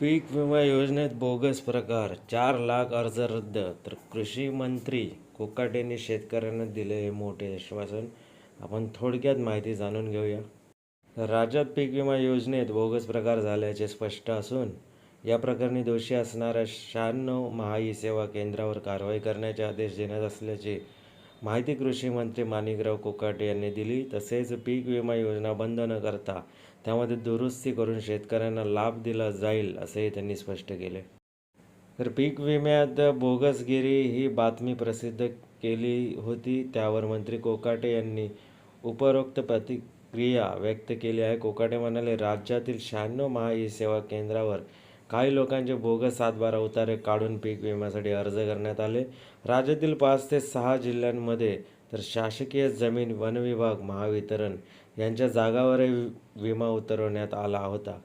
पीक विमा योजनेत बोगस प्रकार चार लाख अर्ज रद्द तर कृषी मंत्री कोकाटेंनी शेतकऱ्यांना दिले हे मोठे आश्वासन. आपण थोडक्यात माहिती जाणून घेऊया. राज्यात पीक विमा योजनेत बोगस प्रकार झाल्याचे स्पष्ट असून या प्रकरणी दोषी असणाऱ्या शहाण्णव महाई सेवा केंद्रावर कारवाई करण्याचे आदेश देण्यात असल्याचे माहिती कृषी मंत्री माणिकराव कोकाटे यांनी दिली तसेच पीक विमा योजना बंद न करता त्यामध्ये दुरुस्ती करून शेतकऱ्यांना लाभ दिला जाईल असेही त्यांनी स्पष्ट केले. तर पीक विम्यात बोगसगिरी ही बातमी प्रसिद्ध केली होती त्यावर मंत्री कोकाटे यांनी उपरोक्त प्रतिक्रिया व्यक्त केली आहे. कोकाटे म्हणाले राज्यातील शहाण्णव महाई सेवा केंद्रावर काही लोकांचे बोगस सातबारा उतारे काढून पीक विम्यासाठी अर्ज करण्यात आले. राज्यातील पाच ते सहा जिल्ह्यांमध्ये तर शासकीय जमीन वन विभाग महावितरण यांच्या जागावरही विमा उतरवण्यात आला होता.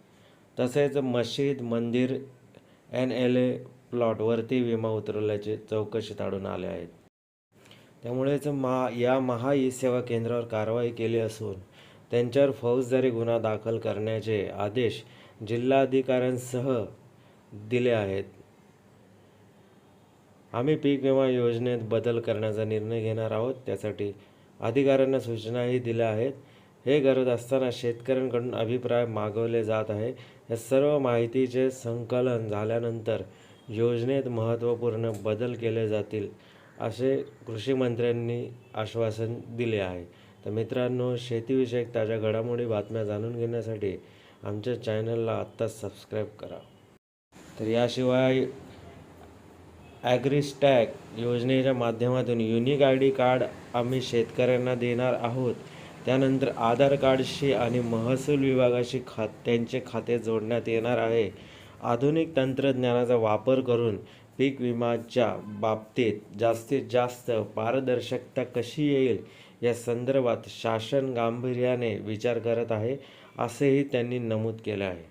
तसेच मशीद मंदिर एन एल ए प्लॉटवरती विमा उतरवल्याचे चौकशीत आढळून आले आहेत. त्यामुळेच महा या महा ई सेवा केंद्रावर कारवाई केली असून त्यांच्यावर फौजदारी गुन्हा दाखल करण्याचे आदेश जिल्हाधिकाऱ्यांसह दिले आहेत. आम्ही पीक विमा योजनेत बदल करण्याचा निर्णय घेणार आहोत. त्यासाठी अधिकाऱ्यांना सूचनाही दिल्या आहेत. हे करत असताना शेतकऱ्यांकडून अभिप्राय मागवले जात आहे. या सर्व माहितीचे संकलन झाल्यानंतर योजनेत महत्त्वपूर्ण बदल केले जातील असे कृषी मंत्र्यांनी आश्वासन दिले आहे. तर मित्रांनो शेतीविषयक ताज्या घडामोडी बातम्या जाणून घेण्यासाठी आमच्या चॅनलला आत्ताच सबस्क्राईब करा. तर याशिवाय ॲग्रिस्टॅग योजनेच्या माध्यमातून युनिक आय डी कार्ड आम्ही शेतकऱ्यांना देणार आहोत. त्यानंतर आधार कार्डशी आणि महसूल विभागाशी खात्यांचे खाते जोडण्यात येणार आहे. आधुनिक तंत्रज्ञानाचा वापर करून पीक विम्याच्या बाबतीत जास्तीत जास्त पारदर्शकता कशी येईल या संदर्भात शासन गांभीर्याने विचार करत आहे असेही त्यांनी नमूद केले आहे.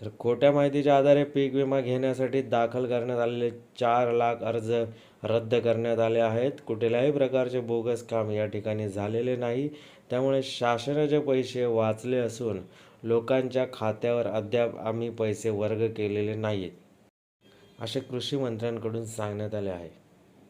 तर खोट्या माहितीच्या आधारे पीक विमा घेण्यासाठी दाखल करण्यात आलेले चार लाख अर्ज रद्द करण्यात आले आहेत. कुठल्याही प्रकारचे बोगस काम या ठिकाणी झालेले नाही. त्यामुळे शासनाचे पैसे वाचले असून लोकांच्या खात्यावर अद्याप आम्ही पैसे वर्ग केलेले नाहीत. असे कृषी मंत्र्यांकडून सांगण्यात आले आहे.